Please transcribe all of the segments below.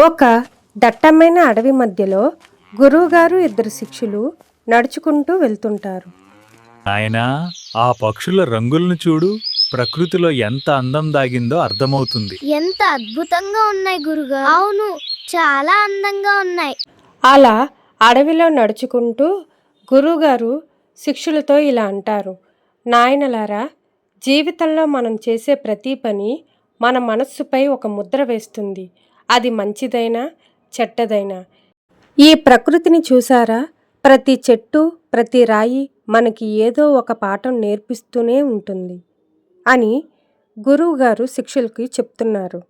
ఒక దట్టమైన అడవి మధ్యలో గురువుగారు ఇద్దరు శిష్యులు నడుచుకుంటూ వెళ్తుంటారు. నాయనా ఆ పక్షుల రంగులను చూడు. ప్రకృతిలో ఎంత అందం దాగిందో అర్థమవుతుంది. ఎంత అద్భుతంగా ఉన్నాయి గురుగా అవును చాలా అందంగా ఉన్నాయి. అలా అడవిలో నడుచుకుంటూ గురువుగారు శిష్యులతో ఇలా అంటారు నాయనలారా జీవితంలో మనం చేసే ప్రతి పని మన మనస్సుపై ఒక ముద్ర వేస్తుంది. అది మంచిదైనా చెడ్డదైనా. ఈ ప్రకృతిని చూసారా ప్రతి చెట్టు ప్రతి రాయి మనకి ఏదో ఒక పాఠం నేర్పిస్తూనే ఉంటుంది అని గురువుగారు శిష్యులకి చెప్తున్నారు.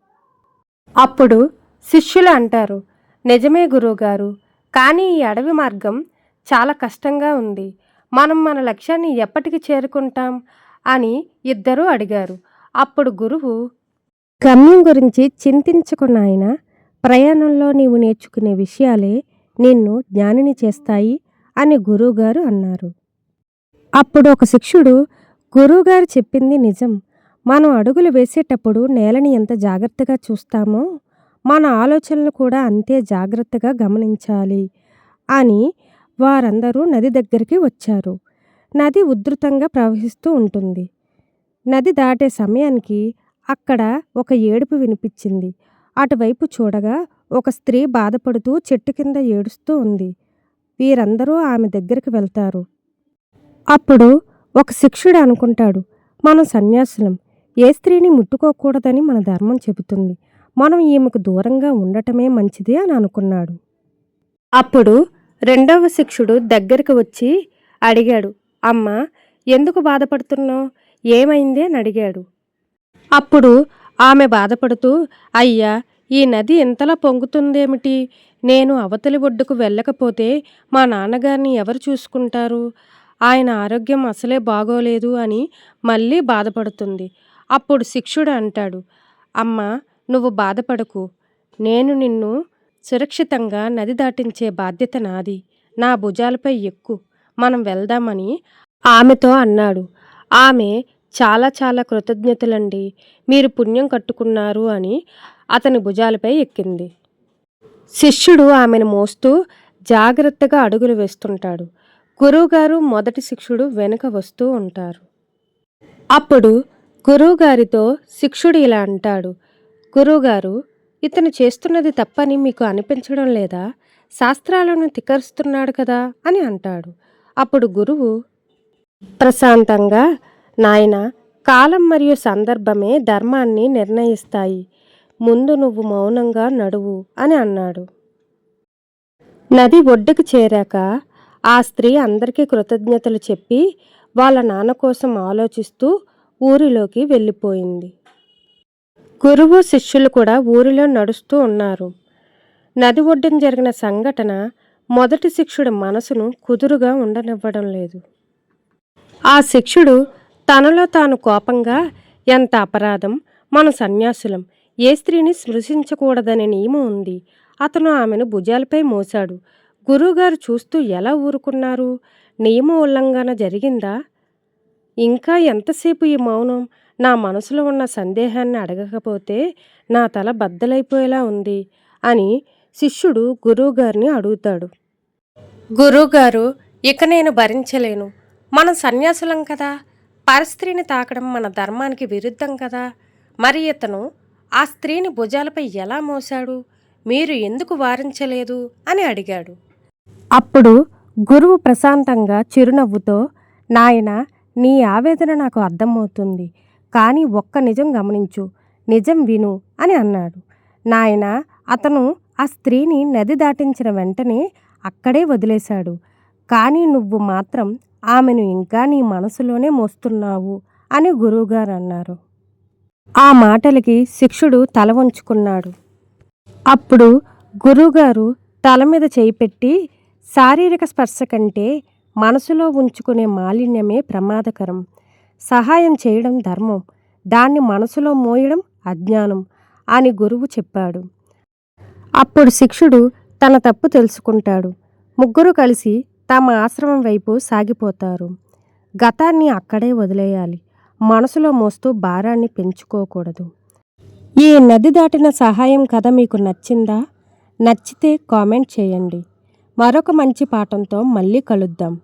అప్పుడు శిష్యులు అంటారు నిజమే గురువుగారు కానీ ఈ అడవి మార్గం చాలా కష్టంగా ఉంది. మనం మన లక్ష్యాన్ని ఎప్పటికి చేరుకుంటాం? అని ఇద్దరూ అడిగారు. అప్పుడు గురువు గమ్యం గురించి చింతించకు నాయన ప్రయాణంలో నీవు నేర్చుకునే విషయాలే నిన్ను జ్ఞానిని చేస్తాయి అని గురువుగారు అన్నారు. అప్పుడు ఒక శిష్యుడు గురువుగారు చెప్పింది నిజం. మనం అడుగులు వేసేటప్పుడు నేలని ఎంత జాగ్రత్తగా చూస్తామో మన ఆలోచనలు కూడా అంతే జాగ్రత్తగా గమనించాలి అని వారందరూ నది దగ్గరికి వచ్చారు. నది ఉధృతంగా ప్రవహిస్తూ ఉంటుంది. నది దాటే సమయానికి అక్కడ ఒక ఏడుపు వినిపించింది. అటువైపు చూడగా ఒక స్త్రీ బాధపడుతూ చెట్టు కింద ఏడుస్తూ ఉంది. వీరందరూ ఆమె దగ్గరికి వెళ్తారు. అప్పుడు ఒక శిక్షుడు అనుకుంటాడు మనం సన్యాసులం. ఏ స్త్రీని ముట్టుకోకూడదని మన ధర్మం చెబుతుంది. మనం ఈమెకు దూరంగా ఉండటమే మంచిది అని అనుకున్నాడు. అప్పుడు రెండవ శిక్షుడు దగ్గరికి వచ్చి అడిగాడు అమ్మ ఎందుకు బాధపడుతున్నావు? ఏమైంది? అని అడిగాడు. అప్పుడు ఆమె బాధపడుతూ అయ్యా ఈ నది ఇంతలా పొంగుతుందేమిటి? నేను అవతలి ఒడ్డుకు వెళ్ళకపోతే మా నాన్నగారిని ఎవరు చూసుకుంటారు? ఆయన ఆరోగ్యం అసలే బాగోలేదు అని మళ్ళీ బాధపడుతుంది. అప్పుడు శిక్షుడు అంటాడు అమ్మ నువ్వు బాధపడకు. నేను నిన్ను సురక్షితంగా నది దాటించే బాధ్యత నాది. నా భుజాలపై ఎక్కు. మనం వెళ్దామని ఆమెతో అన్నాడు. ఆమె చాలా చాలా కృతజ్ఞతలండి. మీరు పుణ్యం కట్టుకున్నారు అని అతని భుజాలపై ఎక్కింది. శిష్యుడు ఆమెను మోస్తూ జాగ్రత్తగా అడుగులు వేస్తుంటాడు. గురువుగారు మొదటి శిష్యుడు వెనుక వస్తూ ఉంటారు. అప్పుడు గురువుగారితో శిష్యుడు ఇలా అంటాడు. గురువుగారు ఇతను చేస్తున్నది తప్పని మీకు అనిపించడం లేదా? శాస్త్రాలను తికరుస్తున్నాడు కదా అని అంటాడు. అప్పుడు గురువు ప్రశాంతంగా నాయన కాలం మరియు సందర్భమే ధర్మాన్ని నిర్ణయిస్తాయి. ముందు నువ్వు మౌనంగా నడువు అని అన్నాడు. నది ఒడ్డుకు చేరాక ఆ స్త్రీ అందరికీ కృతజ్ఞతలు చెప్పి వాళ్ళ నాన్న కోసం ఆలోచిస్తూ ఊరిలోకి వెళ్ళిపోయింది. గురువు శిష్యులు కూడా ఊరిలో నడుస్తూ ఉన్నారు. నది ఒడ్డున జరిగిన సంఘటన మొదటి శిక్షుడి మనసును కుదురుగా ఉండనివ్వడం లేదు. ఆ శిక్షుడు తనలో తాను కోపంగా ఎంత అపరాధం మన సన్యాసులం ఏ స్త్రీని స్పృశించకూడదనే నియమం ఉంది. అతను ఆమెను భుజాలపై మోశాడు. గురువుగారు చూస్తూ ఎలా ఊరుకున్నారు? నియమ ఉల్లంఘన జరిగిందా? ఇంకా ఎంతసేపు ఈ మౌనం నా మనసులో ఉన్న సందేహాన్ని అడగకపోతే నా తల బద్దలైపోయేలా ఉంది అని శిష్యుడు గురువుగారిని అడుగుతాడు. గురువుగారు ఇక నేను భరించలేను. మనం సన్యాసులం కదా? పరస్త్రీని తాకడం మన ధర్మానికి విరుద్ధం కదా? మరి ఇతను ఆ స్త్రీని భుజాలపై ఎలా మోశాడు? మీరు ఎందుకు వారించలేదు? అని అడిగాడు. అప్పుడు గురువు ప్రశాంతంగా చిరునవ్వుతో నాయన నీ ఆవేదన నాకు అర్థమవుతుంది. కానీ ఒక్క నిజం గమనించు. నిజం విను అని అన్నాడు. నాయన అతను ఆ స్త్రీని నది దాటించిన వెంటనే అక్కడే వదిలేశాడు. కానీ నువ్వు మాత్రం ఆమెను ఇంకా నీ మనసులోనే మోస్తున్నావు అని గురువుగారు అన్నారు ఆ మాటలకి శిక్షుడు తల వంచుకున్నాడు. అప్పుడు గురువుగారు తల మీద చేయి పెట్టి శారీరక స్పర్శ కంటే మనసులో ఉంచుకునే మాలిన్యమే ప్రమాదకరం. సహాయం చేయడం ధర్మం. దాన్ని మనసులో మోయడం అజ్ఞానం అని గురువు చెప్పాడు. అప్పుడు శిక్షుడు తన తప్పు తెలుసుకుంటాడు. ముగ్గురు కలిసి తమ ఆశ్రమం వైపు సాగిపోతారు. గతాన్ని అక్కడే వదిలేయాలి. మనసులో మోస్తూ భారాన్ని పెంచుకోకూడదు. ఈ నది దాటిన సహాయం కథ మీకు నచ్చిందా? నచ్చితే కామెంట్ చేయండి. మరొక మంచి పాఠంతో మళ్ళీ కలుద్దాం.